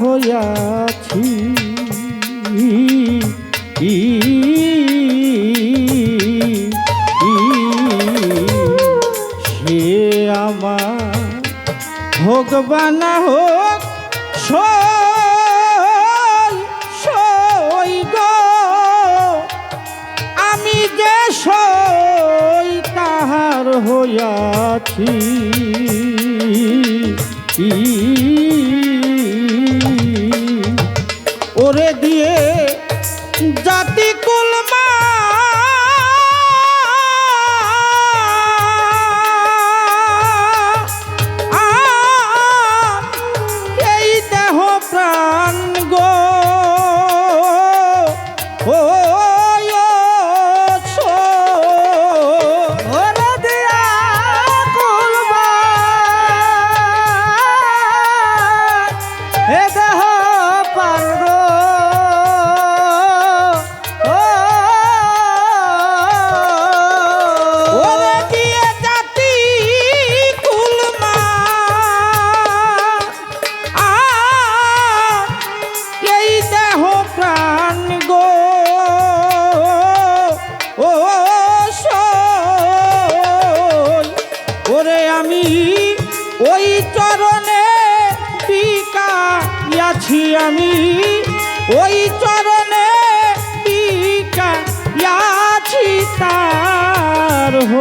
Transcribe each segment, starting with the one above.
হইয়াছি। ই, ই, সে আমার হোক বানা হোক আমি যে সই তাহার হইয়াছি। ওরে দিয়ে জাতি কুলমা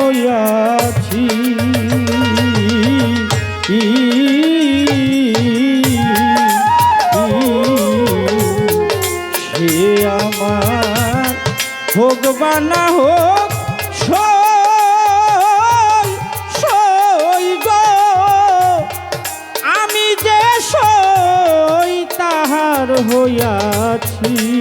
হইয়াছি সে আমার হোক বা হোক আমি যে সই তাহার হইয়াছি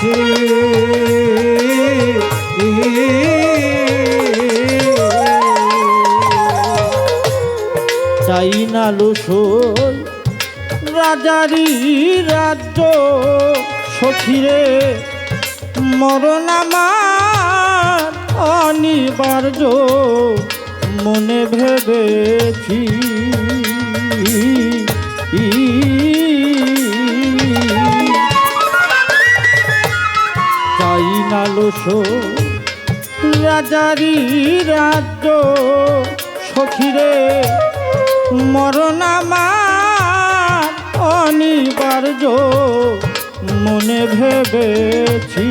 হইয়াছি চাই না লুসই রাজারি রাজ্য সখিরে মরণ আমার অনিবার্য। মনে ভেবেছি লোস রাজারি রাজ্য সখিরে মরণামার অনিবার্য মনে ভেবেছি।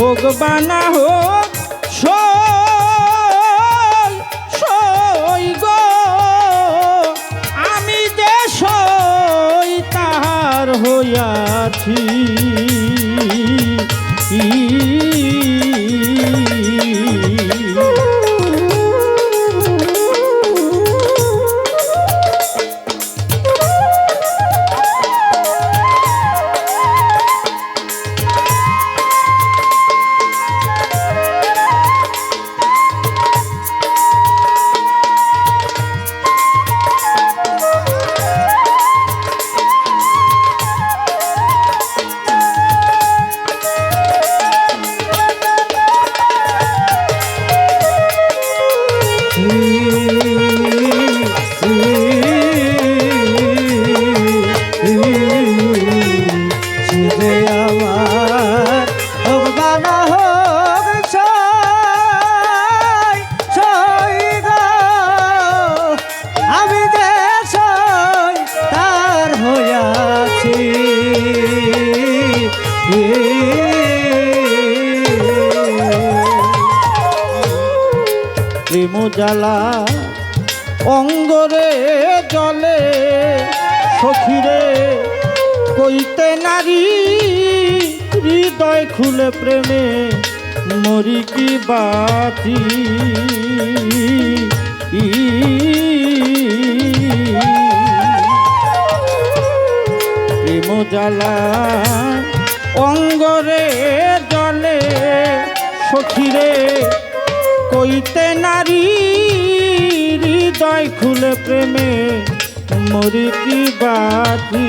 ভগবান হো আসতে নারী, হৃদয় খুলে প্রেমে মরি কি বাতি? প্রেম জ্বালা অঙ্গরে জলে সখিরে, কইতে নারী, হৃদয় খুলে প্রেমে মরি কি বাতি?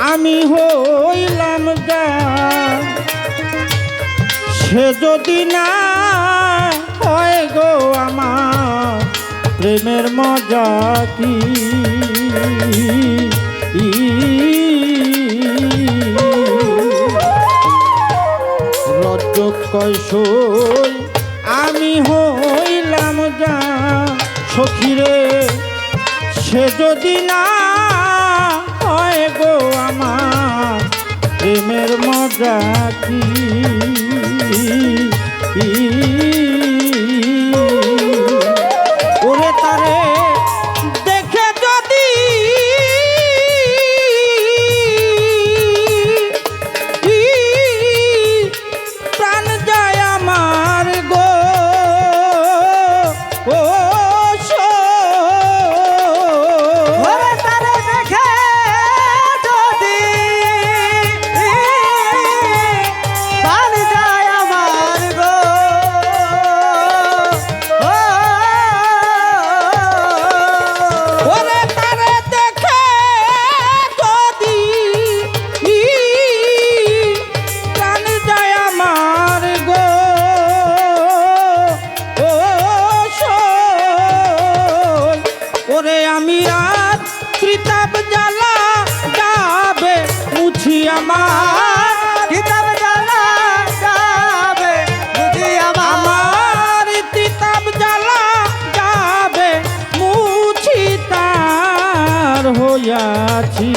আমি হইলাম গা। সে যদি না হয় গো আমার, প্রেমের মজা কি? রজ আমি হইলাম যা সখিরে সে যদি না মজা কি? আছি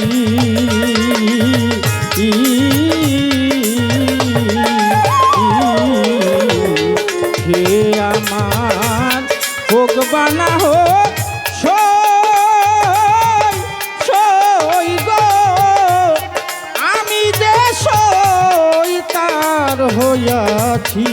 হে আমার হোক বানা হোক আমি যে তার হইয়াছি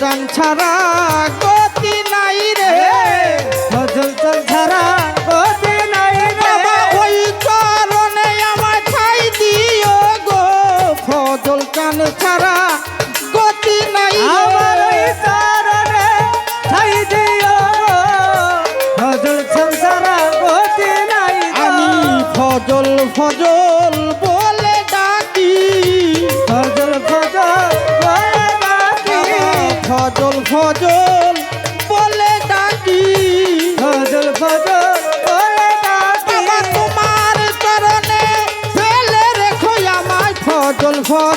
টান ছাড়া গো ফজল ফজল বলে ডাকি। ফজল ফজল বলে ডাকি। তোমার চরণে ফেলে রেখো আমায়। ফজল ফজল